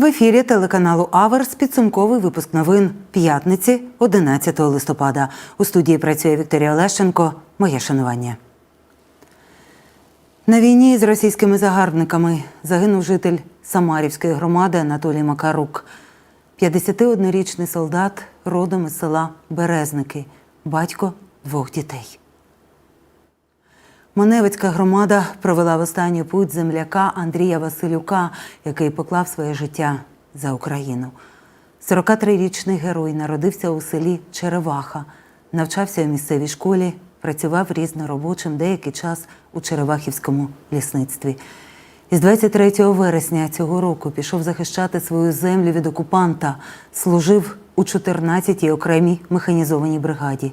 В ефірі телеканалу Аверс підсумковий випуск новин п'ятниці 11 листопада. У студії працює Вікторія Олещенко. Моє шанування. На війні з російськими загарбниками загинув житель Самарівської громади Анатолій Макарук. 51-річний солдат родом із села Березники, батько двох дітей. Маневицька громада провела в останню путь земляка Андрія Василюка, який поклав своє життя за Україну. 43-річний герой народився у селі Череваха, навчався у місцевій школі, працював різноробочим деякий час у Черевахівському лісництві. Із 23 вересня цього року пішов захищати свою землю від окупанта, служив у 14-й окремій механізованій бригаді.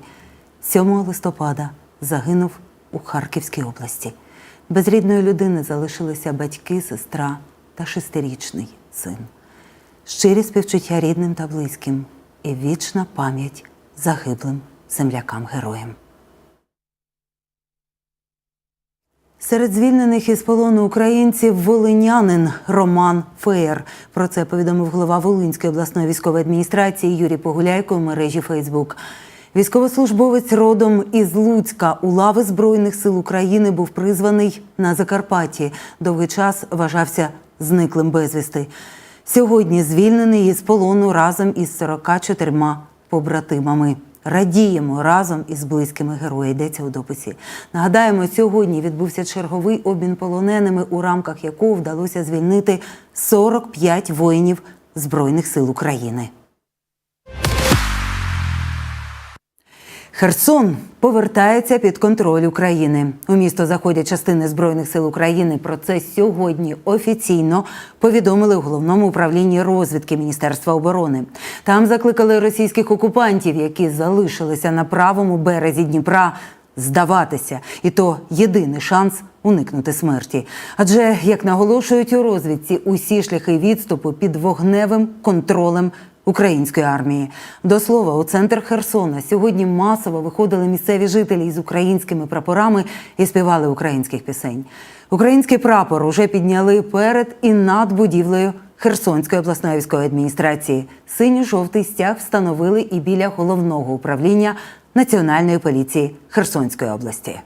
7 листопада загинув у Харківській області. Без рідної людини залишилися батьки, сестра та шестирічний син. Щирі співчуття рідним та близьким і вічна пам'ять загиблим землякам-героям. Серед звільнених із полону українців волинянин Роман Феєр. Про це повідомив голова Волинської обласної військової адміністрації Юрій Погуляйко у мережі Фейсбук. Військовослужбовець родом із Луцька у лави Збройних сил України був призваний на Закарпатті. Довгий час вважався зниклим безвісти. Сьогодні звільнений із полону разом із 44 побратимами. Радіємо разом із близькими героя. Йдеться у дописі. Нагадаємо, сьогодні відбувся черговий обмін полоненими, у рамках якого вдалося звільнити 45 воїнів Збройних сил України. Херсон повертається під контроль України. У місто заходять частини збройних сил України. Про це сьогодні офіційно повідомили у головному управлінні розвідки Міністерства оборони. Там закликали російських окупантів, які залишилися на правому березі Дніпра, здаватися, і то єдиний шанс уникнути смерті. Адже, як наголошують у розвідці, усі шляхи відступу під вогневим контролем української армії. До слова, у центр Херсона сьогодні масово виходили місцеві жителі із українськими прапорами і співали українських пісень. Український прапор уже підняли перед і над будівлею Херсонської обласної військової адміністрації. Синьо-жовтий стяг встановили і біля головного управління Національної поліції Херсонської області.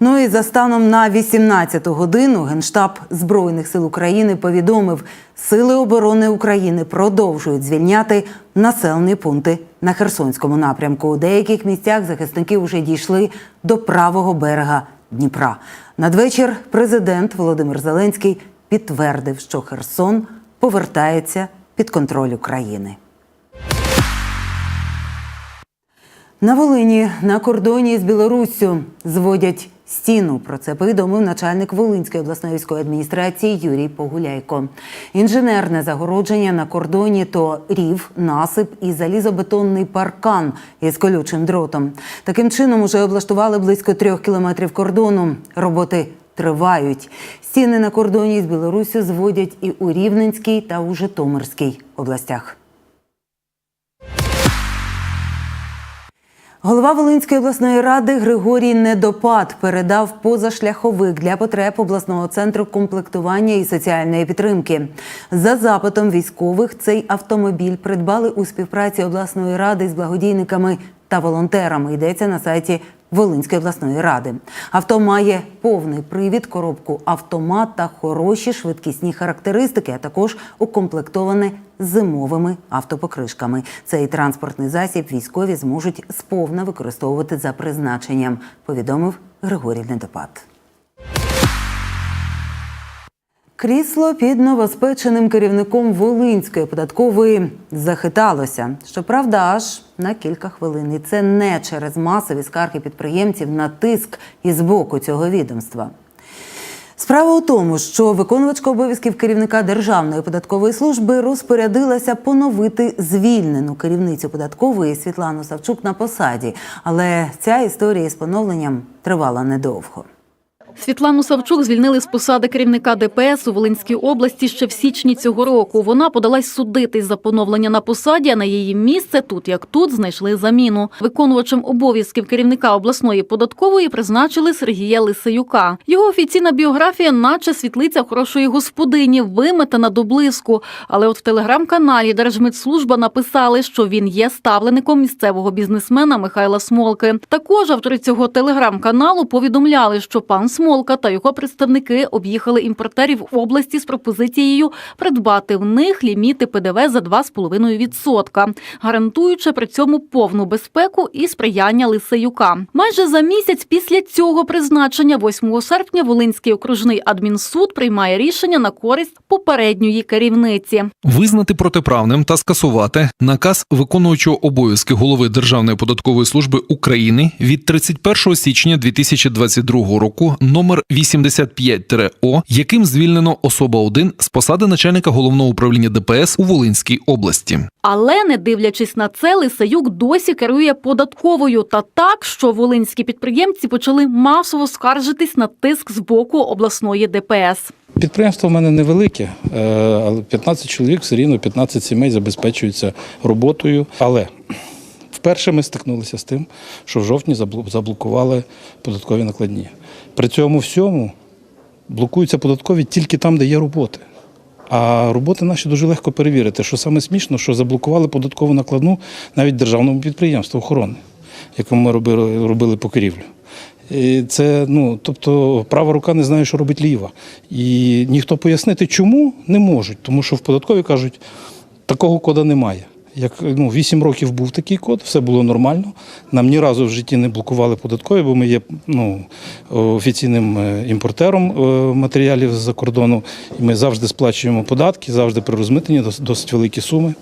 Ну і за станом на 18 годину Генштаб Збройних сил України повідомив, Сили оборони України продовжують звільняти населені пункти на Херсонському напрямку. У деяких місцях захисники вже дійшли до правого берега Дніпра. Надвечір президент Володимир Зеленський підтвердив, що Херсон повертається під контроль України. На Волині на кордоні з Білоруссю зводять стіну. Про це повідомив начальник Волинської обласної військової адміністрації Юрій Погуляйко. Інженерне загородження на кордоні то рів, насип і залізобетонний паркан із колючим дротом. Таким чином уже облаштували близько трьох кілометрів кордону. Роботи тривають. Стіни на кордоні з Білоруссю зводять і у Рівненській та у Житомирській областях. Голова Волинської обласної ради Григорій Недопад передав позашляховик для потреб обласного центру комплектування і соціальної підтримки. За запитом військових цей автомобіль придбали у співпраці обласної ради з благодійниками та волонтерами. Йдеться на сайті Волинської обласної ради. Авто має повний привід, коробку автомат та хороші швидкісні характеристики, а також укомплектоване зимовими автопокришками. Цей транспортний засіб військові зможуть сповна використовувати за призначенням, повідомив Григорій Недопад. Крісло під новоспеченим керівником Волинської податкової захиталося. Щоправда, аж на кілька хвилин. І це не через масові скарги підприємців на тиск із боку цього відомства. Справа у тому, що виконувачка обов'язків керівника Державної податкової служби розпорядилася поновити звільнену керівницю податкової Світлану Савчук на посаді. Але ця історія із поновленням тривала недовго. Світлану Савчук звільнили з посади керівника ДПС у Волинській області ще в січні цього року. Вона подалась судитись за поновлення на посаді, а на її місце тут як тут знайшли заміну. Виконувачем обов'язків керівника обласної податкової призначили Сергія Лисеюка. Його офіційна біографія, наче світлиця хорошої господині, виметена до блиску. Але от в телеграм-каналі Держмитслужба написали, що він є ставлеником місцевого бізнесмена Михайла Смолки. Також автори цього телеграм-каналу повідомляли, що пан Смолка та його представники об'їхали імпортерів області з пропозицією придбати в них ліміти ПДВ за 2,5%, гарантуючи при цьому повну безпеку і сприяння Лисеюка. Майже за місяць після цього призначення, 8 серпня, Волинський окружний адмінсуд приймає рішення на користь попередньої керівниці. Визнати протиправним та скасувати наказ виконуючого обов'язки голови Державної податкової служби України від 31 січня 2022 року номер 85-О, яким звільнено особа 1 з посади начальника головного управління ДПС у Волинській області. Але не дивлячись на це, Лисаюк досі керує податковою та так, що волинські підприємці почали масово скаржитись на тиск з боку обласної ДПС. Підприємство в мене невелике, е, але 15 чоловік все рівно 15 сімей забезпечуються роботою. Але вперше ми стикнулися з тим, що в жовтні заблокували податкові накладні. При цьому всьому блокуються податкові тільки там, де є роботи. А роботи наші дуже легко перевірити. Що саме смішно, що заблокували податкову накладну навіть державному підприємству охорони, якому ми робили, робили покрівлю. І Це, ну, тобто, права рука не знає, що робить ліва. І ніхто пояснити, чому не можуть, тому що в податкові кажуть, такого кода немає. Як ну, 8 років був такий код, все було нормально. Нам ні разу в житті не блокували податкові, бо ми є ну, офіційним е, імпортером е, матеріалів з-за кордону. І ми завжди сплачуємо податки, завжди при розмитненні досить великі суми.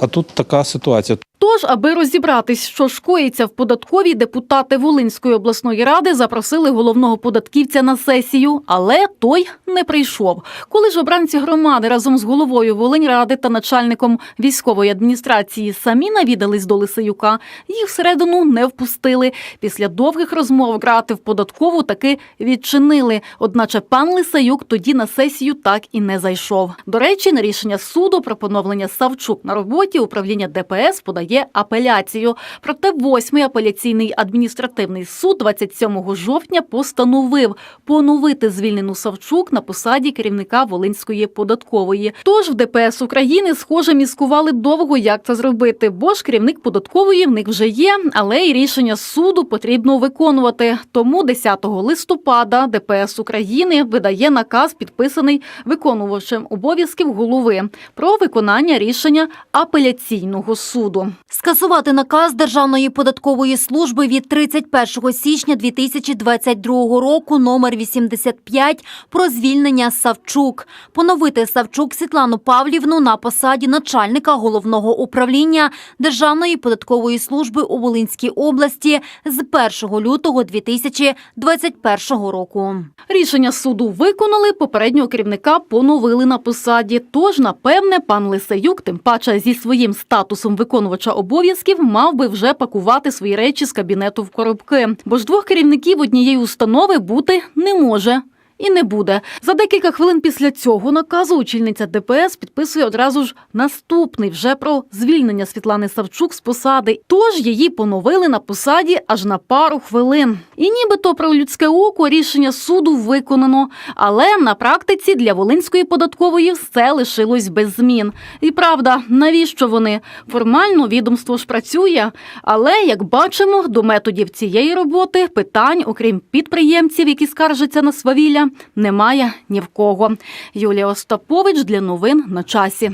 А тут така ситуація. Тож, аби розібратись, що шкоїться в податковій, депутати Волинської обласної ради запросили головного податківця на сесію, але той не прийшов. Коли ж обранці громади разом з головою Волиньради та начальником військової адміністрації самі навідались до Лисеюка, їх всередину не впустили. Після довгих розмов грати в податкову таки відчинили. Одначе пан Лисеюк тоді на сесію так і не зайшов. До речі, на рішення суду про поновлення Савчук на роботі управління ДПС подає апеляцію. Проте восьмий апеляційний адміністративний суд 27 жовтня постановив поновити звільнену Савчук на посаді керівника Волинської податкової. Тож в ДПС України, схоже, міскували довго, як це зробити, бо ж керівник податкової в них вже є, але й рішення суду потрібно виконувати. Тому 10 листопада ДПС України видає наказ, підписаний виконувачем обов'язків голови про виконання рішення апеляційного суду. Скасувати наказ Державної податкової служби від 31 січня 2022 року номер 85 про звільнення Савчук. Поновити Савчук Світлану Павлівну на посаді начальника головного управління Державної податкової служби у Волинській області з 1 лютого 2021 року. Рішення суду виконали, попереднього керівника поновили на посаді. Тож, напевне, пан Лисеюк, тим паче зі своїм статусом виконувача обов'язків, мав би вже пакувати свої речі з кабінету в коробки. Бо ж двох керівників однієї установи бути не може. І не буде. За декілька хвилин після цього наказу очільниця ДПС підписує одразу ж наступний вже про звільнення Світлани Савчук з посади. Тож її поновили на посаді аж на пару хвилин. І нібито про людське око рішення суду виконано. Але на практиці для Волинської податкової все лишилось без змін. І правда, навіщо вони? Формально відомство ж працює, але як бачимо, до методів цієї роботи питань, окрім підприємців, які скаржаться на свавілля, немає ні в кого. Юлія Остапович для новин на часі.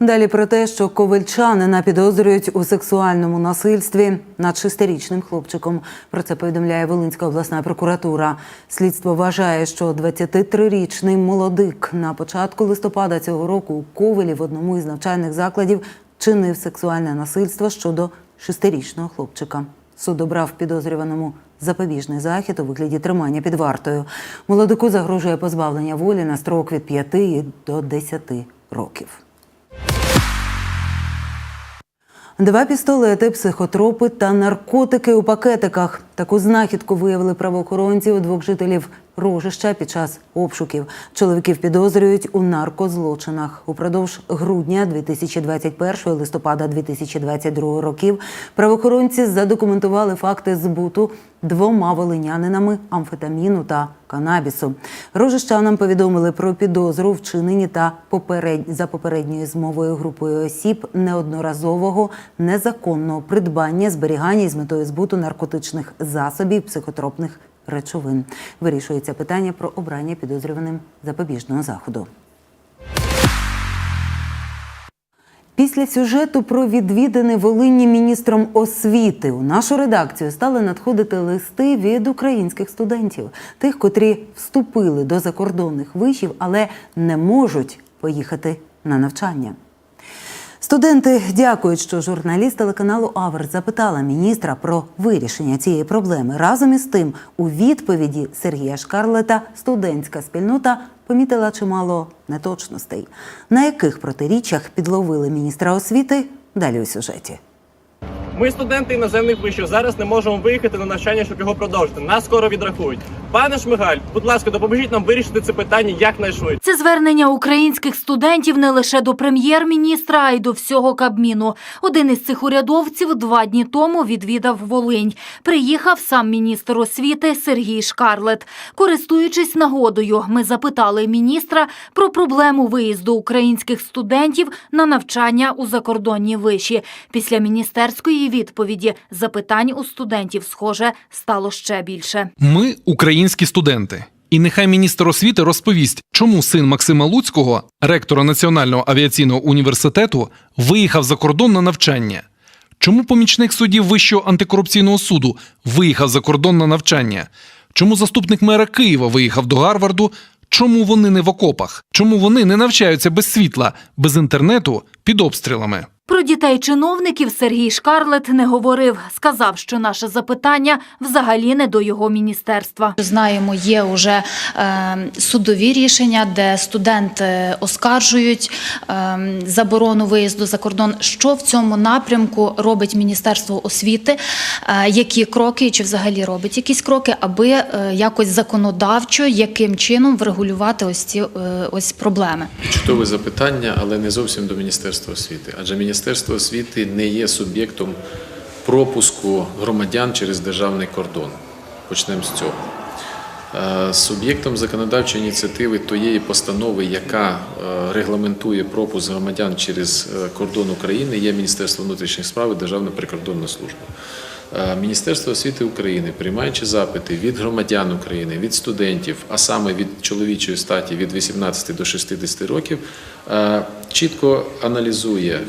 Далі про те, що ковальчанина підозрюють у сексуальному насильстві над шестирічним хлопчиком. Про це повідомляє Волинська обласна прокуратура. Слідство вважає, що 23-річний молодик на початку листопада цього року у Ковелі в одному із навчальних закладів чинив сексуальне насильство щодо шестирічного хлопчика. Суд обрав підозрюваному запобіжний захід у вигляді тримання під вартою. Молодику загрожує позбавлення волі на строк від 5 до 10 років. Два пістолети, психотропи та наркотики у пакетиках. Таку знахідку виявили правоохоронці у двох жителів Рожища під час обшуків. Чоловіків підозрюють у наркозлочинах. Упродовж грудня 2021 і листопада 2022 років правоохоронці задокументували факти збуту двома волинянинами амфетаміну та канабісу. Рожищанам повідомили про підозру вчинені та поперед... за попередньою змовою групою осіб неодноразового незаконного придбання, зберігання із метою збуту наркотичних засобів, психотропних речовин. Вирішується питання про обрання підозрюваним запобіжного заходу. Після сюжету про відвідини Волині міністром освіти у нашу редакцію стали надходити листи від українських студентів, тих, котрі вступили до закордонних вишів, але не можуть поїхати на навчання. Студенти дякують, що журналіст телеканалу Авер запитала міністра про вирішення цієї проблеми. Разом із тим, у відповіді Сергія Шкарлета студентська спільнота помітила чимало неточностей. На яких протиріччях підловили міністра освіти? Далі у сюжеті. Ми студенти іноземних вишів зараз не можемо виїхати на навчання, щоб його продовжити. Нас скоро відрахують. Пане Шмигаль, будь ласка, допоможіть нам вирішити це питання якнайшвидше. Це звернення українських студентів не лише до прем'єр-міністра, а й до всього Кабміну. Один із цих урядовців два дні тому відвідав Волинь. Приїхав сам міністр освіти Сергій Шкарлет. Користуючись нагодою, ми запитали міністра про проблему виїзду українських студентів на навчання у закордонні виші. Після міністерської відповіді запитань у студентів, схоже, стало ще більше. Ми українські студенти. І нехай міністр освіти розповість, чому син Максима Луцького, ректора Національного авіаційного університету, виїхав за кордон на навчання. Чому помічник суддів Вищого антикорупційного суду виїхав за кордон на навчання? Чому заступник мера Києва виїхав до Гарварду? Чому вони не в окопах? Чому вони не навчаються без світла, без інтернету, під обстрілами? Про дітей чиновників Сергій Шкарлет не говорив. Сказав, що наше запитання взагалі не до його міністерства. Знаємо, є вже е, судові рішення, де студенти оскаржують е, заборону виїзду за кордон. Що в цьому напрямку робить Міністерство освіти? Е, які кроки, чи взагалі робить якісь кроки, аби е, якось законодавчо, яким чином врегулювати ось ці е, ось проблеми? Чудове запитання, але не зовсім до Міністерства освіти. Адже Міністерство освіти не є суб'єктом пропуску громадян через державний кордон. Почнемо з цього. Е, Суб'єктом законодавчої ініціативи тієї постанови, яка е, регламентує пропуск громадян через е, кордон України, є Міністерство внутрішніх справ і Державна прикордонна служба. Міністерство освіти України, приймаючи запити від громадян України, від студентів, а саме від чоловічої статі від 18 до 60 років, чітко аналізує, е,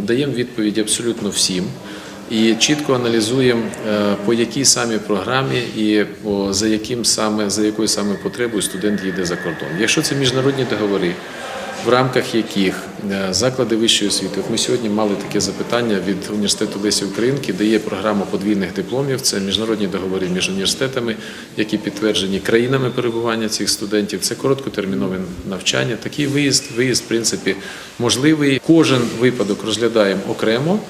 даємо відповідь абсолютно всім. І чітко аналізуємо, е, по якій саме програмі і за яким саме за якою саме потребою студент їде за кордон. Якщо це міжнародні договори, в рамках яких е, заклади вищої освіти, ми сьогодні мали таке запитання від університету Лесі Українки, де є програма подвійних дипломів. Це міжнародні договори між університетами, які підтверджені країнами перебування цих студентів. Це короткотермінове навчання. Такий виїзд, виїзд, в принципі, можливий. Кожен випадок розглядаємо окремо.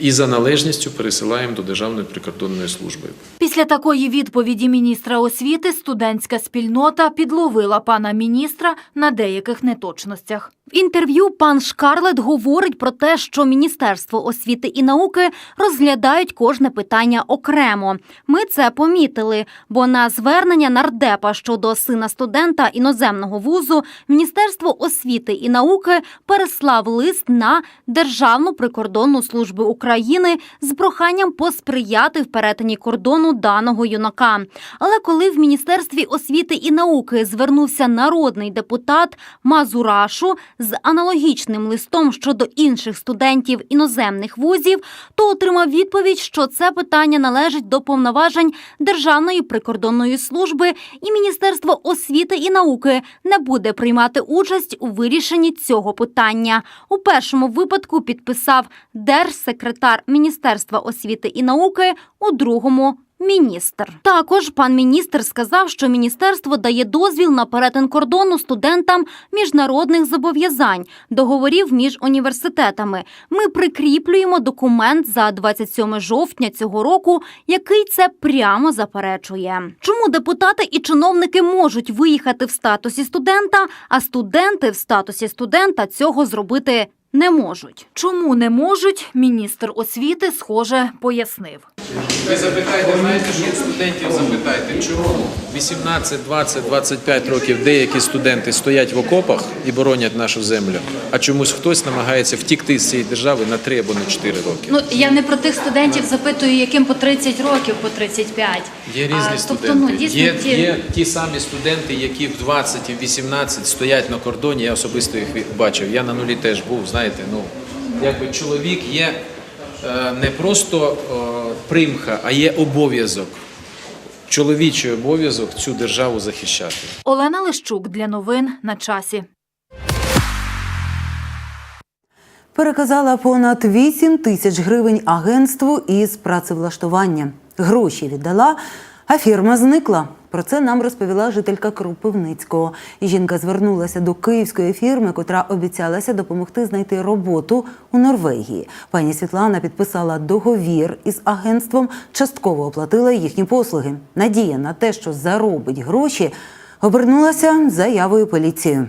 І за належністю пересилаємо до Державної прикордонної служби. Після такої відповіді міністра освіти студентська спільнота підловила пана міністра на деяких неточностях. В інтерв'ю пан Шкарлет говорить про те, що Міністерство освіти і науки розглядають кожне питання окремо. Ми це помітили, бо на звернення нардепа щодо сина студента іноземного вузу Міністерство освіти і науки переслав лист на Державну прикордонну службу України з проханням посприяти в перетині кордону даного юнака. Але коли в Міністерстві освіти і науки звернувся народний депутат Мазурашу з аналогічним листом щодо інших студентів іноземних вузів, то отримав відповідь, що це питання належить до повноважень Державної прикордонної служби, і Міністерство освіти і науки не буде приймати участь у вирішенні цього питання. У першому випадку підписав держсекретар Міністерства освіти і науки, у другому Міністр також пан міністр сказав, що міністерство дає дозвіл на перетин кордону студентам міжнародних зобов'язань, договорів між університетами. Ми прикріплюємо документ за 27 жовтня цього року, який це прямо заперечує. Чому депутати і чиновники можуть виїхати в статусі студента, а студенти в статусі студента цього зробити не можуть? Чому не можуть? Міністр освіти, схоже, пояснив. Ви запитайте, знаєте, що студентів запитайте, чому 18, 20, 25 років деякі студенти стоять в окопах і боронять нашу землю, а чомусь хтось намагається втікти з цієї держави на 3 або на 4 роки. Ну я не про тих студентів запитую, яким по 30 років, по 35. Є різні А, студенти. Тобто, ну дійсно є, ті є ті самі студенти, які в 20 і в 18 стоять на кордоні. Я особисто їх бачив. Я на нулі теж був. Знаєте, ну якби чоловік є е, не просто е, примха, а є обов'язок. Чоловічий обов'язок цю державу захищати. Олена Лищук для новин на часі. Переказала понад 8 тисяч гривень агентству із працевлаштування. Гроші віддала, а фірма зникла. Про це нам розповіла жителька Кропивницького. Жінка звернулася до київської фірми, котра обіцялася допомогти знайти роботу у Норвегії. Пані Світлана підписала договір із агентством, частково оплатила їхні послуги. Надія на те, що заробить гроші, обернулася заявою поліції.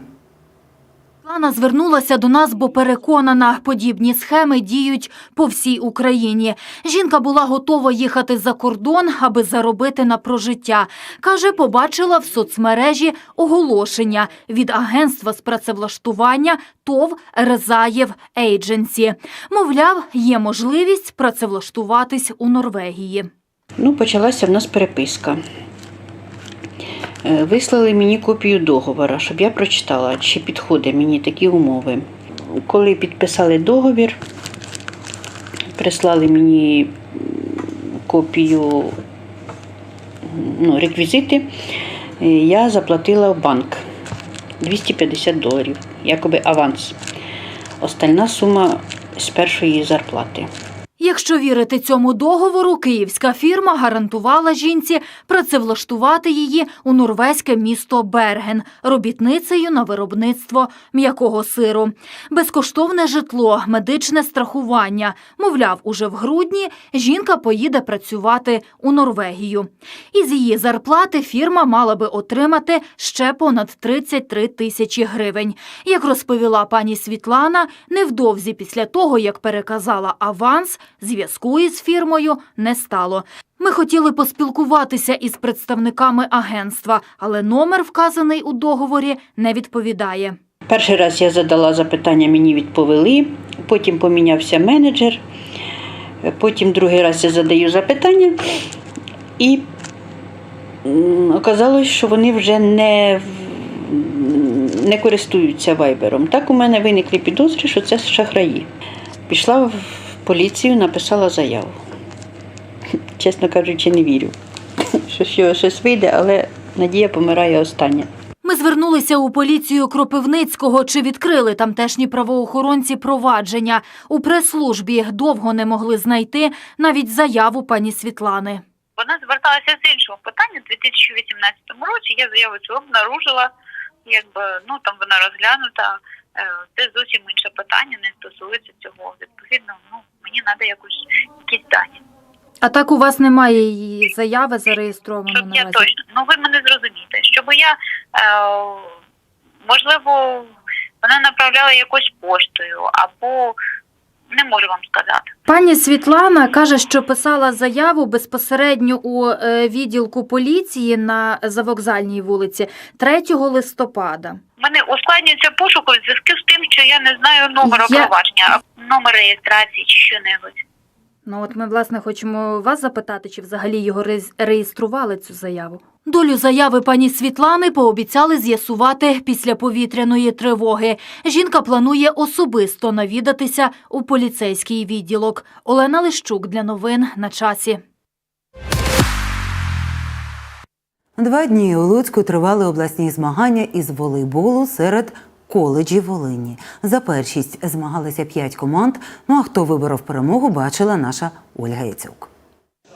Лана звернулася до нас, бо переконана, подібні схеми діють по всій Україні. Жінка була готова їхати за кордон, аби заробити на прожиття. Каже, побачила в соцмережі оголошення від агентства з працевлаштування ТОВ Резаєв Ейдженсі. Мовляв, є можливість працевлаштуватись у Норвегії. Ну, почалася в нас переписка. Е, Вислали мені копію договора, щоб я прочитала, чи підходять мені такі умови. Коли підписали договір, прислали мені копію ну, реквізити, е, я заплатила в банк 250 доларів, якоби аванс. Остальна сума з першої зарплати. Якщо вірити цьому договору, київська фірма гарантувала жінці працевлаштувати її у норвезьке місто Берген робітницею на виробництво м'якого сиру. Безкоштовне житло, медичне страхування. Мовляв, уже в грудні жінка поїде працювати у Норвегію. Із її зарплати фірма мала би отримати ще понад 33 тисячі гривень. Як розповіла пані Світлана, невдовзі після того, як переказала аванс, зв'язку із фірмою не стало. Ми хотіли поспілкуватися із представниками агентства, але номер, вказаний у договорі, не відповідає. Перший раз я задала запитання, мені відповіли, потім помінявся менеджер, потім другий раз я задаю запитання, і оказалось, що вони вже не, не користуються вайбером. Так у мене виникли підозри, що це шахраї. Пішла в поліцію, написала заяву. Чесно кажучи, не вірю, що що щось вийде, але надія помирає остання. Ми звернулися у поліцію Кропивницького, чи відкрили тамтешні правоохоронці провадження. У прес-службі довго не могли знайти навіть заяву пані Світлани. Вона зверталася з іншого питання у 2018 році. Я заяву цю обнаружила, якби ну там вона розглянута. Е, Це зовсім інше питання, не стосується цього. Відповідно, ну мені треба якось якісь дані. А так у вас немає її заяви зареєстровано Щоб я точно, ну ви мене зрозумієте, щоб я е, можливо вона направляла якось поштою або не можу вам сказати. Пані Світлана каже, що писала заяву безпосередньо у е, відділку поліції на завокзальній вулиці 3 листопада. У мене ускладнюється пошук у зв'язку з тим, що я не знаю номера Я- провадження, номер реєстрації чи що-небудь. Ну от ми власне хочемо вас запитати, чи взагалі його реєс- реєстрували цю заяву. Долю заяви пані Світлани пообіцяли з'ясувати після повітряної тривоги. Жінка планує особисто навідатися у поліцейський відділок. Олена Лищук для новин на часі. Два дні у Луцьку тривали обласні змагання із волейболу серед коледжів Волині. За першість змагалися п'ять команд. Ну а хто виборов перемогу, бачила наша Ольга Яцюк.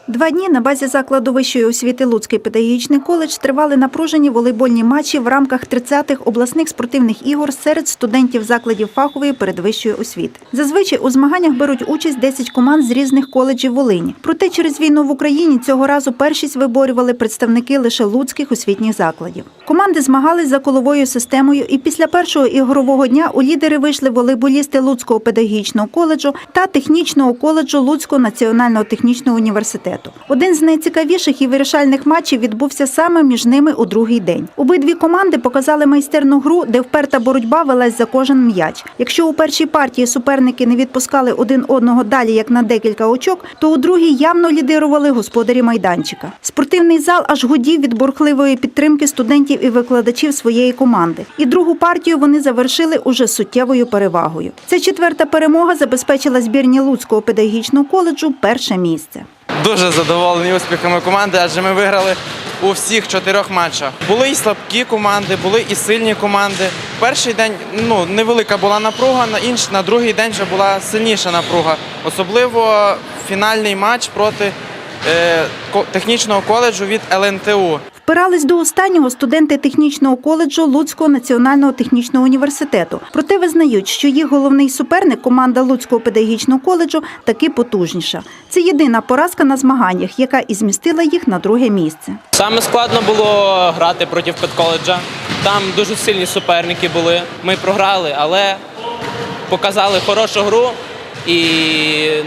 Два дні на базі закладу вищої освіти Луцький педагогічний коледж тривали напружені волейбольні матчі в рамках 30-х обласних спортивних ігор серед студентів закладів фахової передвищої освіти. Зазвичай у змаганнях беруть участь 10 команд з різних коледжів Волині. Проте через війну в Україні цього разу першість виборювали представники лише луцьких освітніх закладів. Команди змагались за коловою системою, і після першого ігрового дня у лідери вийшли волейболісти Луцького педагогічного коледжу та технічного коледжу Луцького національного технічного університету. Один з найцікавіших і вирішальних матчів відбувся саме між ними у другий день. Обидві команди показали майстерну гру, де вперта боротьба велась за кожен м'яч. Якщо у першій партії суперники не відпускали один одного далі як на декілька очок, то у другій явно лідирували господарі майданчика. Спортивний зал аж гудів від бурхливої підтримки студентів і викладачів своєї команди. І другу партію вони завершили уже суттєвою перевагою. Ця четверта перемога забезпечила збірні Луцького педагогічного коледжу перше місце. Дуже задоволені успіхами команди, адже ми виграли у всіх чотирьох матчах. Були і слабкі команди, були і сильні команди. Перший день ну невелика була напруга, на інш на другий день вже була сильніша напруга. Особливо фінальний матч проти е, технічного коледжу від ЛНТУ. Впирались до останнього студенти технічного коледжу Луцького національного технічного університету. Проте визнають, що їх головний суперник, команда Луцького педагогічного коледжу, таки потужніша. Це єдина поразка на змаганнях, яка і змістила їх на друге місце. Саме складно було грати проти педколеджа. Там дуже сильні суперники були. Ми програли, але показали хорошу гру. І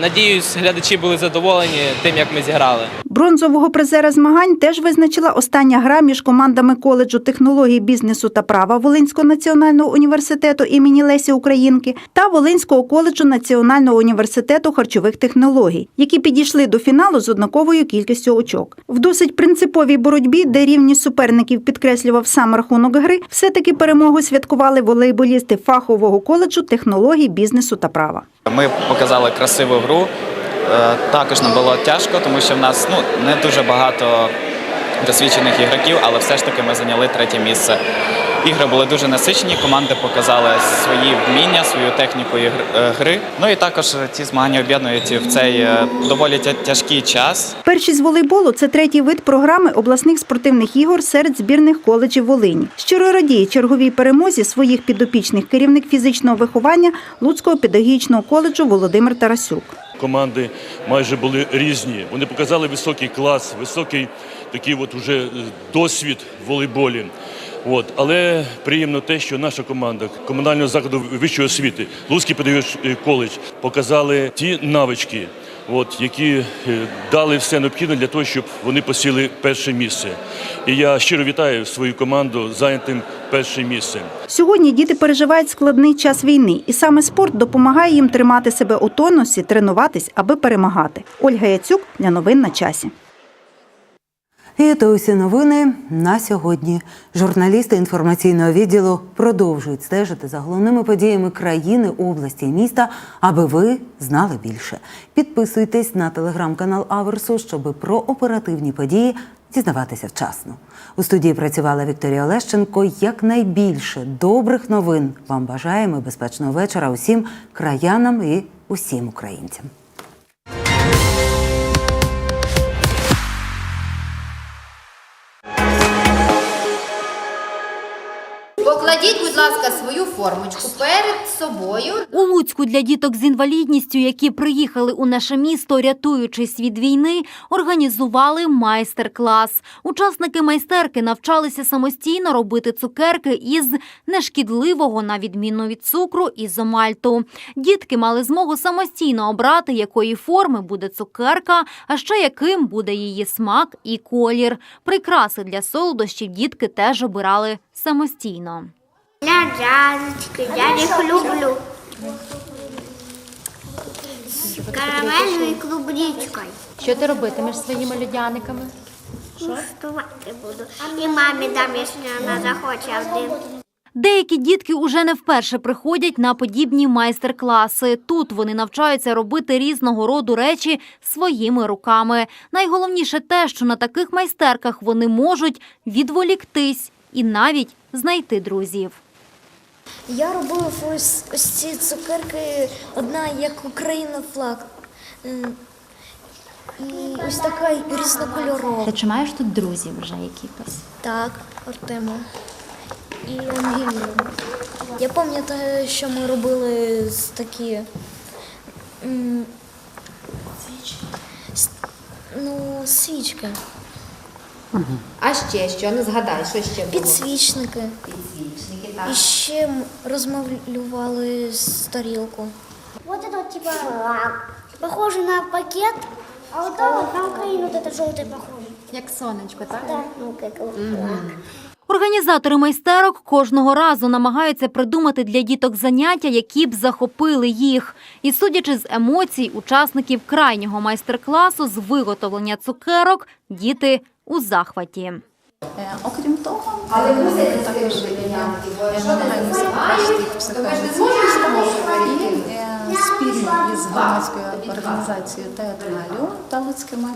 надіюсь, глядачі були задоволені тим, як ми зіграли. Бронзового призера змагань теж визначила остання гра між командами коледжу технологій бізнесу та права Волинського національного університету імені Лесі Українки та Волинського коледжу Національного університету харчових технологій, які підійшли до фіналу з однаковою кількістю очок. В досить принциповій боротьбі, де рівність суперників підкреслював сам рахунок гри, все-таки перемогу святкували волейболісти фахового коледжу технологій бізнесу та права. Ми показали красиву гру. Е, Також нам було тяжко, тому що в нас ну, не дуже багато досвідчених ігроків, але все ж таки ми зайняли третє місце. Ігри були дуже насичені, команди показали свої вміння, свою техніку е, гри. Ну і також ці змагання об'єднують в цей е, доволі тяжкий час. Першість з волейболу це третій вид програми обласних спортивних ігор серед збірних коледжів Волині. Щиро радіє черговій перемозі своїх підопічних керівник фізичного виховання Луцького педагогічного коледжу Володимир Тарасюк. команди майже були різні. Вони показали високий клас, високий такий от уже е, досвід в волейболі. От. Але приємно те, що наша команда комунального закладу вищої освіти, Луцький педагогічний коледж, показали ті навички, от, які е, дали все необхідне для того, щоб вони посіли перше місце. І я щиро вітаю свою команду зайнятим перше місце. Сьогодні діти переживають складний час війни, і саме спорт допомагає їм тримати себе у тонусі, тренуватись, аби перемагати. Ольга Яцюк для новин на часі. І то усі новини на сьогодні. Журналісти інформаційного відділу продовжують стежити за головними подіями країни, області і міста, аби ви знали більше. Підписуйтесь на телеграм-канал Аверсу, щоб про оперативні події дізнаватися вчасно. У студії працювала Вікторія Олещенко. Якнайбільше добрих новин вам бажаємо безпечного вечора усім краянам і усім українцям. Ласка, свою формочку перед собою. У Луцьку для діток з інвалідністю, які приїхали у наше місто, рятуючись від війни, організували майстер-клас. Учасники майстерки навчалися самостійно робити цукерки із нешкідливого, на відміну від цукру, ізомальту. Дітки мали змогу самостійно обрати, якої форми буде цукерка, а ще яким буде її смак і колір. Прикраси для солодощів дітки теж обирали самостійно. Я джазочки, я їх люблю. З карамелью і клубничкою. Що ти робитимеш своїми людяниками? Куштувати буду. І мамі дам, якщо вона захоче один. Деякі дітки уже не вперше приходять на подібні майстер-класи. Тут вони навчаються робити різного роду речі своїми руками. Найголовніше те, що на таких майстерках вони можуть відволіктись і навіть знайти друзів. Я робив ось, ось ці цукерки, одна як Україна флаг. І ось така різнокольорова. Ти чи маєш тут друзів вже якихось? Так, Артема і Ангеліну. Я пам'ятаю, що ми робили з такі. м, с- Ну, свічки. А ще що? Не згадай, що ще Підсвічники. Підсвічники, І ще м- розмалювали з тарілку. Вот это вот типа похоже на пакет, а вот это вот на Украину вот это желтый похоже. Як сонечко, так? Да, ну как вот флаг. Організатори майстерок кожного разу намагаються придумати для діток заняття, які б захопили їх. І судячи з емоцій учасників крайнього майстер-класу з виготовлення цукерок, діти у захваті. Окрім того, але мусять також намагаємося їх психологічну і е, спільно із громадською організацією театралю та луцькими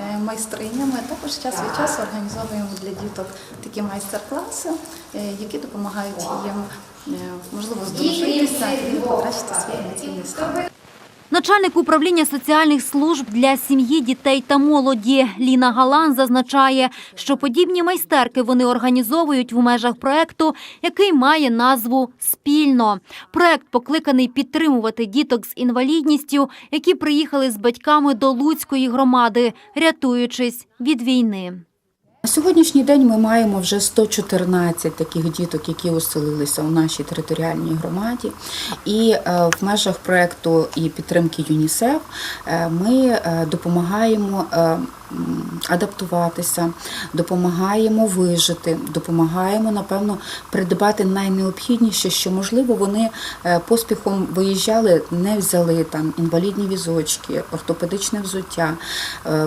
е, майстринями. Також час від часу організовуємо для діток такі майстер-класи, е, які допомагають їм е, можливо здружитися і покращити свій емоційний стан. Начальник управління соціальних служб для сім'ї, дітей та молоді Ліна Галан зазначає, що подібні майстерки вони організовують в межах проекту, який має назву Спільно. Проект покликаний підтримувати діток з інвалідністю, які приїхали з батьками до Луцької громади, рятуючись від війни. На сьогоднішній день ми маємо вже 114 таких діток, які оселилися у нашій територіальній громаді. І е, в межах проєкту і підтримки ЮНІСЕФ е, ми е, допомагаємо адаптуватися, допомагаємо вижити, допомагаємо, напевно, придбати найнеобхідніше, що можливо вони поспіхом виїжджали, не взяли там інвалідні візочки, ортопедичне взуття.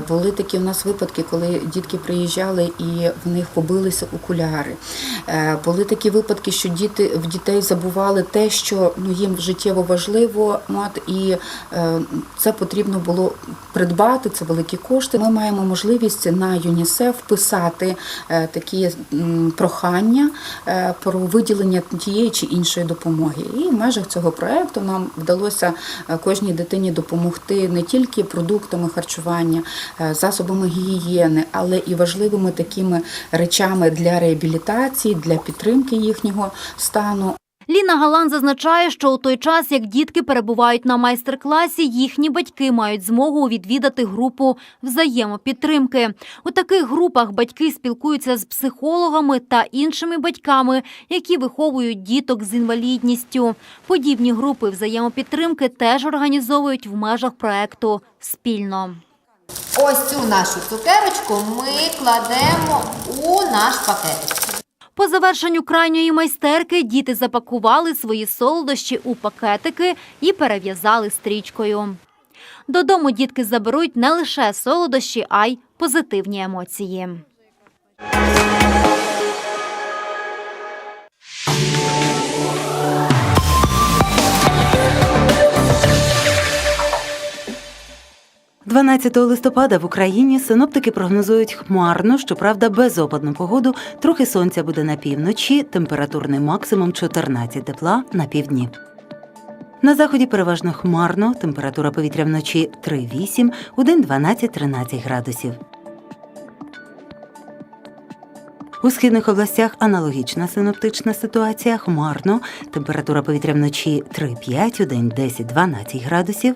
Були такі у нас випадки, коли дітки приїжджали і в них побилися окуляри. Е, Були такі випадки, що діти в дітей забували те, що ну їм життєво важливо, от, і е, це потрібно було придбати. Це великі кошти. Ми маємо можливість на ЮНІСЕФ писати е, такі прохання про виділення тієї чи іншої допомоги. І в межах цього проекту нам вдалося кожній дитині допомогти не тільки продуктами харчування, засобами гігієни, але і важливими такими речами для реабілітації, для підтримки їхнього стану. Ліна Галан зазначає, що у той час, як дітки перебувають на майстер-класі, їхні батьки мають змогу відвідати групу взаємопідтримки. У таких групах батьки спілкуються з психологами та іншими батьками, які виховують діток з інвалідністю. Подібні групи взаємопідтримки теж організовують в межах проекту спільно. Ось цю нашу цукерочку ми кладемо у наш пакетик. По завершенню крайньої майстерки діти запакували свої солодощі у пакетики і перев'язали стрічкою. Додому дітки заберуть не лише солодощі, а й позитивні емоції. – 12 листопада в Україні синоптики прогнозують хмарну, щоправда, безопадну погоду. Трохи сонця буде на півночі, температурний максимум 14 тепла на півдні. На заході переважно хмарно, температура повітря вночі 3-8, у день 12-13 градусів. У східних областях аналогічна синоптична ситуація. Хмарно, температура повітря вночі 3-5, у день 10-12 градусів.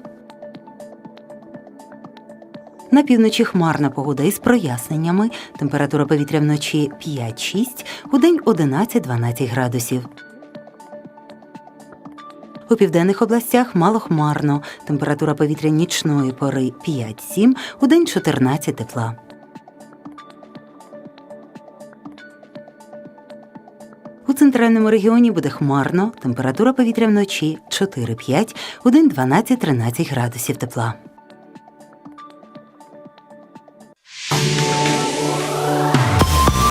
На півночі хмарна погода із проясненнями. Температура повітря вночі 5-6, у день 11-12 градусів. У південних областях малохмарно. Температура повітря нічної пори 5-7, у день 14 тепла. У центральному регіоні буде хмарно. Температура повітря вночі 4-5, у день 12-13 градусів тепла.